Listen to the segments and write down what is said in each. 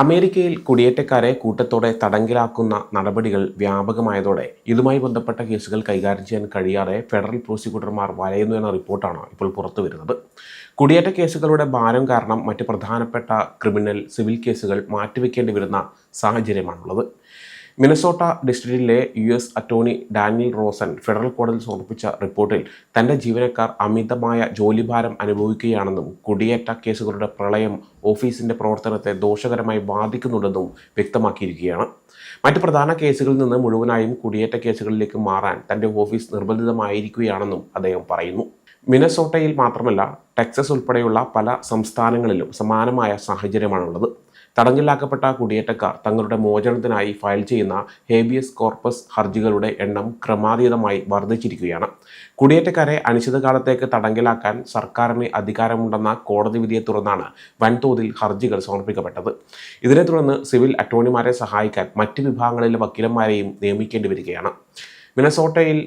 അമേരിക്കയിൽ കുടിയേറ്റക്കാരെ കൂട്ടത്തോടെ തടങ്കിലാക്കുന്ന നടപടികൾ വ്യാപകമായതോടെ ഇതുമായി ബന്ധപ്പെട്ട കേസുകൾ കൈകാര്യം ചെയ്യാൻ കഴിയാതെ ഫെഡറൽ പ്രോസിക്യൂട്ടർമാർ വലയുന്നു എന്ന റിപ്പോർട്ടാണ് ഇപ്പോൾ പുറത്തു വരുന്നത്. കുടിയേറ്റ കേസുകളുടെ ഭാരം കാരണം മറ്റ് പ്രധാനപ്പെട്ട ക്രിമിനൽ സിവിൽ കേസുകൾ മാറ്റിവെക്കേണ്ടി വരുന്ന സാഹചര്യമാണുള്ളത്. Minnesota ഡിസ്ട്രിക്റ്റിലെ U S attorney Daniel Rosen federal കോടതിയിൽ സമർപ്പിച്ച റിപ്പോർട്ടിൽ തന്റെ ജീവനക്കാർ അമിതമായ ജോലിഭാരം അനുഭവിക്കുകയാണെന്നും കുടിയേറ്റ കേസുകളുടെ പ്രളയം ഓഫീസിന്റെ പ്രവർത്തനത്തെ ദോഷകരമായി ബാധിക്കുന്നുണ്ടെന്നും വ്യക്തമാക്കിയിരിക്കുകയാണ്. മറ്റ് പ്രധാന കേസുകളിൽ നിന്ന് മുഴുവനായും കുടിയേറ്റ കേസുകളിലേക്ക് മാറാൻ തന്റെ ഓഫീസ് നിർബന്ധിതമായിരിക്കുകയാണെന്നും അദ്ദേഹം പറയുന്നു. മിനസോട്ടയിൽ മാത്രമല്ല ടെക്സസ് ഉൾപ്പെടെയുള്ള പല സംസ്ഥാനങ്ങളിലും സമാനമായ സാഹചര്യമാണുള്ളത്. തടങ്കലിലാക്കപ്പെട്ട കുടിയേറ്റക്കാർ തങ്ങളുടെ മോചനത്തിനായി ഫയൽ ചെയ്യുന്ന ഹേബിയസ് കോർപ്പസ് ഹർജികളുടെ എണ്ണം ക്രമാതീതമായി വർദ്ധിച്ചിരിക്കുകയാണ്. കുടിയേറ്റക്കാരെ അനിശ്ചിതകാലത്തേക്ക് തടങ്കലാക്കാൻ സർക്കാരിന് അധികാരമുണ്ടെന്ന കോടതി വിധിയെ തുടർന്നാണ് വൻതോതിൽ ഹർജികൾ സമർപ്പിക്കപ്പെട്ടത്. ഇതിനെ തുടർന്ന് സിവിൽ അറ്റോർണിമാരെ സഹായിക്കാൻ മറ്റ് വിഭാഗങ്ങളിലെ വക്കീലന്മാരെയും നിയമിക്കേണ്ടി വരികയാണ്. മിനസോട്ടയിൽ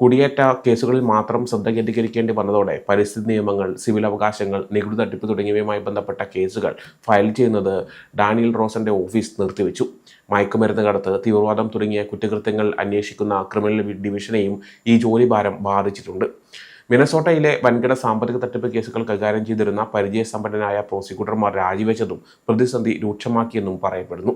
കുടിയേറ്റ കേസുകളിൽ മാത്രം ശ്രദ്ധ കേന്ദ്രീകരിക്കേണ്ടി വന്നതോടെ പരിസ്ഥിതി നിയമങ്ങൾ സിവിൽ അവകാശങ്ങൾ നികുതി തട്ടിപ്പ് തുടങ്ങിയവയുമായി ബന്ധപ്പെട്ട കേസുകൾ ഫയൽ ചെയ്യുന്നത് ഡാനിയൽ റോസന്റെ ഓഫീസ് നിർത്തിവെച്ചു. മയക്കുമരുന്ന് കടത്ത് തീവ്രവാദം തുടങ്ങിയ കുറ്റകൃത്യങ്ങൾ അന്വേഷിക്കുന്ന ക്രിമിനൽ ഡിവിഷനെയും ഈ ജോലിഭാരം ബാധിച്ചിട്ടുണ്ട്. മിനസോട്ടയിലെ വൻകിട സാമ്പത്തിക തട്ടിപ്പ് കേസുകൾ കൈകാര്യം ചെയ്തിരുന്ന പരിചയസമ്പന്നനായ പ്രോസിക്യൂട്ടർമാർ രാജിവെച്ചതും പ്രതിസന്ധി രൂക്ഷമാക്കിയെന്നും പറയപ്പെടുന്നു.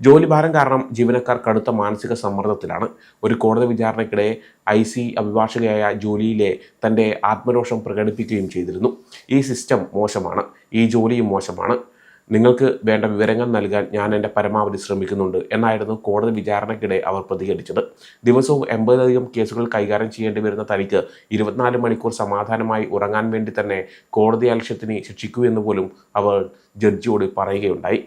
ജോലിഭാരം കാരണം ജീവനക്കാർ കടുത്ത മാനസിക സമ്മർദ്ദത്തിലാണ്. ഒരു കോടതി വിചാരണയ്ക്കിടെ ഐ സി അഭിഭാഷകയായ ജോലിയിലെ തന്റെ ആത്മരോഷം പ്രകടിപ്പിക്കുകയും ചെയ്തിരുന്നു. ഈ സിസ്റ്റം മോശമാണ്. ഈ ജോലിയും മോശമാണ്. നിങ്ങൾക്ക് വേണ്ട വിവരങ്ങൾ നൽകാൻ ഞാൻ എന്റെ പരമാവധി ശ്രമിക്കുന്നുണ്ട് എന്നായിരുന്നു കോടതി വിചാരണയ്ക്കിടെ അവർ പ്രതികരിച്ചത്. ദിവസവും എൺപതിലധികം കേസുകൾ കൈകാര്യം ചെയ്യേണ്ടി വരുന്ന തനിക്ക് ഇരുപത്തിനാല് മണിക്കൂർ സമാധാനമായി ഉറങ്ങാൻ വേണ്ടി തന്നെ കോടതി അലക്ഷ്യത്തിന് ശിക്ഷിക്കൂ എന്ന് പോലും അവർ ജഡ്ജിയോട് പറയുകയുണ്ടായി.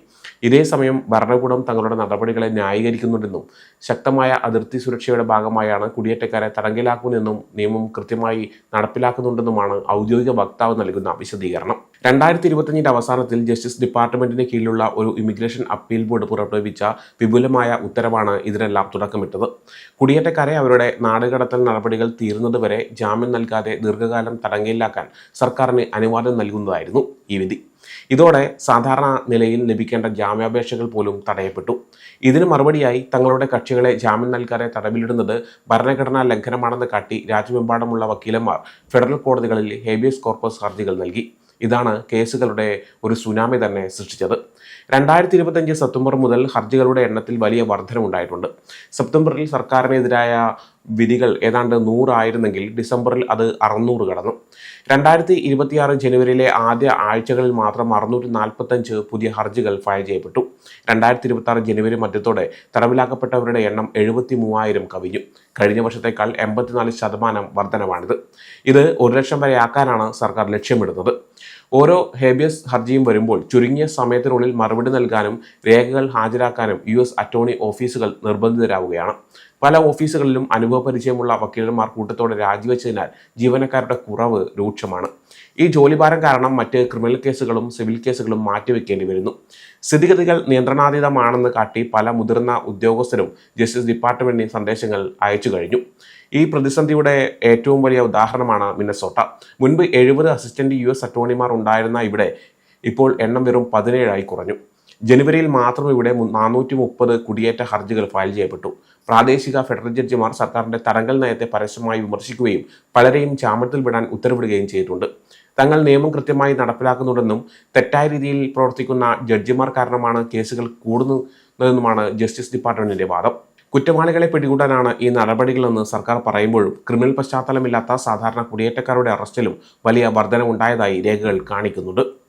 ഇതേ സമയം ഭരണകൂടം തങ്ങളുടെ നടപടികളെ ന്യായീകരിക്കുന്നുണ്ടെന്നും ശക്തമായ അതിർത്തി സുരക്ഷയുടെ ഭാഗമായാണ് കുടിയേറ്റക്കാരെ തടങ്കിലാക്കുന്നതെന്നും നിയമം കൃത്യമായി നടപ്പിലാക്കുന്നുണ്ടെന്നുമാണ് ഔദ്യോഗിക വക്താവ് നൽകുന്ന വിശദീകരണം. രണ്ടായിരത്തി ഇരുപത്തഞ്ചിന്റെ അവസാനത്തിൽ ജസ്റ്റിസ് ഡിപ്പാർട്ട്മെന്റിന് കീഴിലുള്ള ഒരു ഇമിഗ്രേഷൻ അപ്പീൽ ബോർഡ് പുറപ്പെടുവിച്ച വിപുലമായ ഉത്തരവാണ് ഇതിനെല്ലാം തുടക്കമിട്ടത്. കുടിയേറ്റക്കാരെ അവരുടെ നാടുകടത്തൽ നടപടികൾ തീരുന്നതുവരെ ജാമ്യം നൽകാതെ ദീർഘകാലം തടങ്കലിലാക്കാൻ സർക്കാരിന് അനുവാദം നൽകുന്നതായിരുന്നു ഈ വിധി. ഇതോടെ സാധാരണ നിലയിൽ ലഭിക്കേണ്ട ജാമ്യാപേക്ഷകൾ പോലും തടയപ്പെട്ടു. ഇതിന് മറുപടിയായി തങ്ങളുടെ കക്ഷികളെ ജാമ്യം നൽകാതെ തടവിലിടുന്നത് ഭരണഘടനാ ലംഘനമാണെന്ന് കാട്ടി രാജ്യമെമ്പാടുമുള്ള വക്കീലന്മാർ ഫെഡറൽ കോടതികളിൽ ഹേബിയസ് കോർപ്പസ് ഹർജികൾ നൽകി. ഇതാണ് കേസുകളുടെ ഒരു സുനാമി തന്നെ സൃഷ്ടിച്ചത്. രണ്ടായിരത്തി ഇരുപത്തഞ്ച് സെപ്റ്റംബർ മുതൽ ഹർജികളുടെ എണ്ണത്തിൽ വലിയ വർധനമുണ്ടായിട്ടുണ്ട് സെപ്റ്റംബറിൽ സർക്കാരിനെതിരായ വിധികൾ ഏതാണ്ട് നൂറായിരുന്നെങ്കിൽ ഡിസംബറിൽ അത് അറുന്നൂറ് കടന്നു. രണ്ടായിരത്തി ഇരുപത്തിയാറ് ജനുവരിയിലെ ആദ്യ ആഴ്ചകളിൽ മാത്രം അറുന്നൂറ്റി നാൽപ്പത്തഞ്ച് പുതിയ ഹർജികൾ ഫയൽ ചെയ്യപ്പെട്ടു. രണ്ടായിരത്തി ഇരുപത്തി ജനുവരി മധ്യത്തോടെ തടവിലാക്കപ്പെട്ടവരുടെ എണ്ണം എഴുപത്തി മൂവായിരം കവിഞ്ഞു. കഴിഞ്ഞ വർഷത്തേക്കാൾ എൺപത്തിനാല് ശതമാനം വർധനമാണിത് ഇത് ഒരു ലക്ഷം വരെ ആക്കാനാണ് സർക്കാർ ലക്ഷ്യമിടുന്നത്. ഓരോ ഹേബിയസ് ഹർജിയും വരുമ്പോൾ ചുരുങ്ങിയ സമയത്തിനുള്ളിൽ മറുപടി നൽകാനും രേഖകൾ ഹാജരാക്കാനും യു എസ് അറ്റോർണി ഓഫീസുകൾ നിർബന്ധിതരാവുകയാണ്. പല ഓഫീസുകളിലും അനുഭവപരിചയമുള്ള വക്കീലന്മാർ കൂട്ടത്തോടെ രാജിവെച്ചതിനാൽ ജീവനക്കാരുടെ കുറവ് രൂക്ഷമാണ്. ഈ ജോലിഭാരം കാരണം മറ്റ് ക്രിമിനൽ കേസുകളും സിവിൽ കേസുകളും മാറ്റിവെക്കേണ്ടി വരുന്നു. സ്ഥിതിഗതികൾ നിയന്ത്രണാതീതമാണെന്ന് കാട്ടി പല മുതിർന്ന ഉദ്യോഗസ്ഥരും ജസ്റ്റിസ് ഡിപ്പാർട്ട്മെന്റിന് സന്ദേശങ്ങൾ അയച്ചു കഴിഞ്ഞു. ഈ പ്രതിസന്ധിയുടെ ഏറ്റവും വലിയ ഉദാഹരണമാണ് മിനസോട്ട മുൻപ് എഴുപത് അസിസ്റ്റന്റ് യു എസ് അറ്റോർണിമാർ ഉണ്ടായിരുന്ന ഇവിടെ ഇപ്പോൾ എണ്ണം വെറും പതിനേഴായി കുറഞ്ഞു. ജനുവരിയിൽ മാത്രം ഇവിടെ നാനൂറ്റി മുപ്പത് കുടിയേറ്റ ഹർജികൾ ഫയൽ ചെയ്യപ്പെട്ടു. പ്രാദേശിക ഫെഡറൽ ജഡ്ജിമാർ സർക്കാരിന്റെ തടങ്കൽ നയത്തെ പരസ്യമായി വിമർശിക്കുകയും പലരെയും ജാമ്യത്തിൽ വിടാൻ ഉത്തരവിടുകയും ചെയ്തിട്ടുണ്ട്. തങ്ങൾ നിയമം കൃത്യമായി നടപ്പിലാക്കുന്നുണ്ടെന്നും തെറ്റായ രീതിയിൽ പ്രവർത്തിക്കുന്ന ജഡ്ജിമാർ കാരണമാണ് കേസുകൾ കൂടുന്നതെന്നുമാണ് ജസ്റ്റിസ് ഡിപ്പാർട്ട്മെന്റിന്റെ വാദം. കുറ്റവാളികളെ പിടികൂടാനാണ് ഈ നടപടികളെന്ന് സർക്കാർ പറയുമ്പോഴും ക്രിമിനൽ പശ്ചാത്തലമില്ലാത്ത സാധാരണ കുടിയേറ്റക്കാരുടെ അറസ്റ്റിലും വലിയ വർധനവുണ്ടായതായി രേഖകൾ കാണിക്കുന്നുണ്ട്.